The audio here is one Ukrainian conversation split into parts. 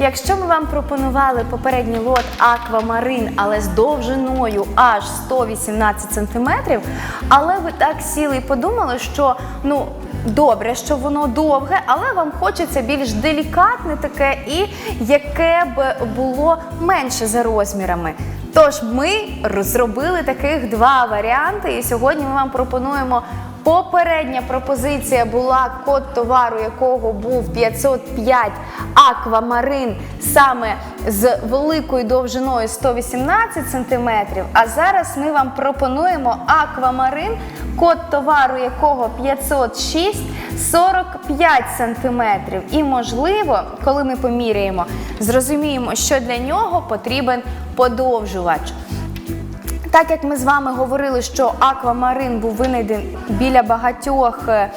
Якщо ми вам пропонували попередній лот Аквамарин, але з довжиною аж 118 см, але ви так сіли і подумали, що ну. Добре, що воно довге, але вам хочеться більш делікатне таке і яке б було менше за розмірами. Тож ми зробили таких два варіанти, і сьогодні ми вам пропонуємо. Попередня пропозиція була код товару, якого був 505 аквамарин саме з великою довжиною 118 см. А зараз ми вам пропонуємо аквамарин, код товару якого 506 45 см. І можливо, коли ми поміряємо, зрозуміємо, що для нього потрібен подовжувач. Так як ми з вами говорили, що аквамарин був винайден біля багатьох е,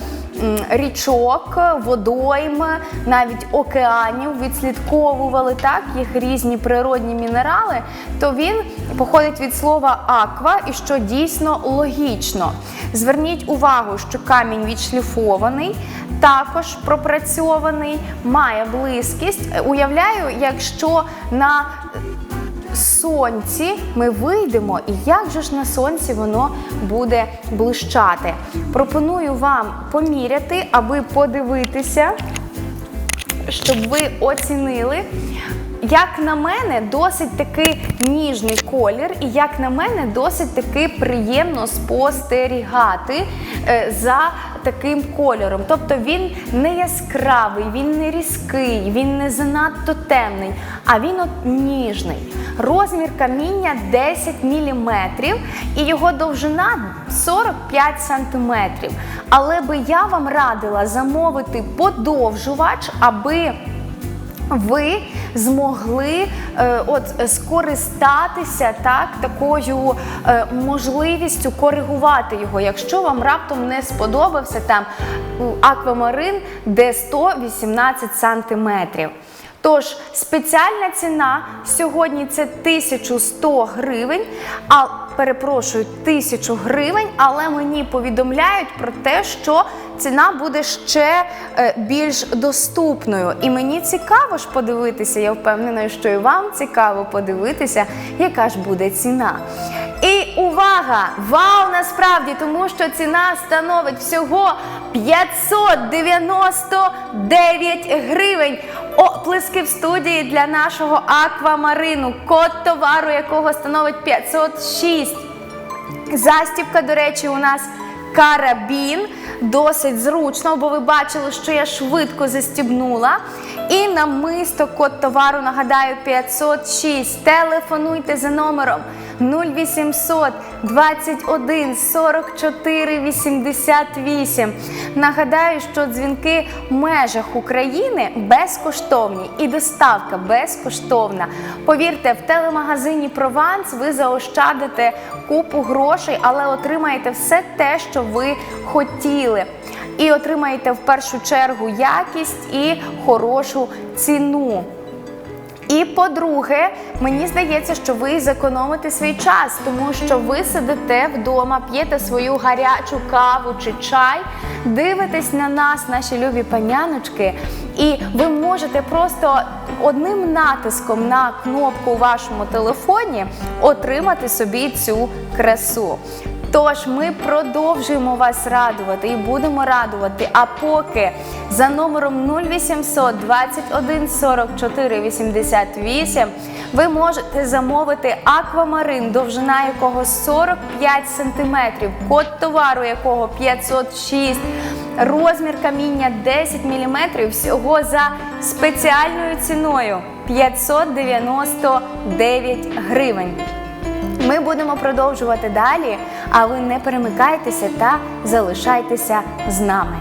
річок, водойм, навіть океанів, відслідковували так їх різні природні мінерали, то він походить від слова аква, і що дійсно логічно. Зверніть увагу, що камінь відшліфований, також пропрацьований, має близькість. Е, Уявляю, якщо на сонці ми вийдемо, і як же ж на сонці воно буде блищати. Пропоную вам поміряти, аби подивитися, щоб ви оцінили. Як на мене, досить такий ніжний колір, і як на мене, досить таки приємно спостерігати е, за таким кольором. Тобто він не яскравий, він не різкий, він не занадто темний, а він от ніжний. Розмір каміння 10 мм і його довжина 45 см. Але би я вам радила замовити подовжувач, аби ви змогли е, от скористатися так такою е, можливістю коригувати його, якщо вам раптом не сподобався там аквамарин, де 118 сантиметрів. Тож спеціальна ціна сьогодні це 1100 гривень, а перепрошую, 1000 гривень, але мені повідомляють про те, що ціна буде ще е, більш доступною. І мені цікаво ж подивитися, я впевнена, що і вам цікаво подивитися, яка ж буде ціна. І увага! Вау, насправді, тому що ціна становить всього 599 гривень. Оплески в студії для нашого аквамарину, код товару якого становить 506. Застібка, до речі, у нас карабін. Досить зручно, бо ви бачили, що я швидко застібнула. І намисто код товару, нагадаю, 506. Телефонуйте за номером 0800 21 44 88. Нагадаю, що дзвінки в межах України безкоштовні і доставка безкоштовна. Повірте, в телемагазині Прованс ви заощадите купу грошей, але отримаєте все те, що ви хотіли. І отримаєте в першу чергу якість і хорошу ціну. І по-друге, мені здається, що ви зекономите свій час, тому що ви сидите вдома, п'єте свою гарячу каву чи чай, дивитесь на нас, наші любі паняночки, і ви можете просто одним натиском на кнопку у вашому телефоні отримати собі цю красу. Тож ми продовжуємо вас радувати і будемо радувати. А поки за номером 0800 21 44 88 ви можете замовити аквамарин, довжина якого 45 см, код товару якого 506 розмір каміння 10 мм всього за спеціальною ціною 599 гривень. Ми будемо продовжувати далі, а ви не перемикайтеся та залишайтеся з нами.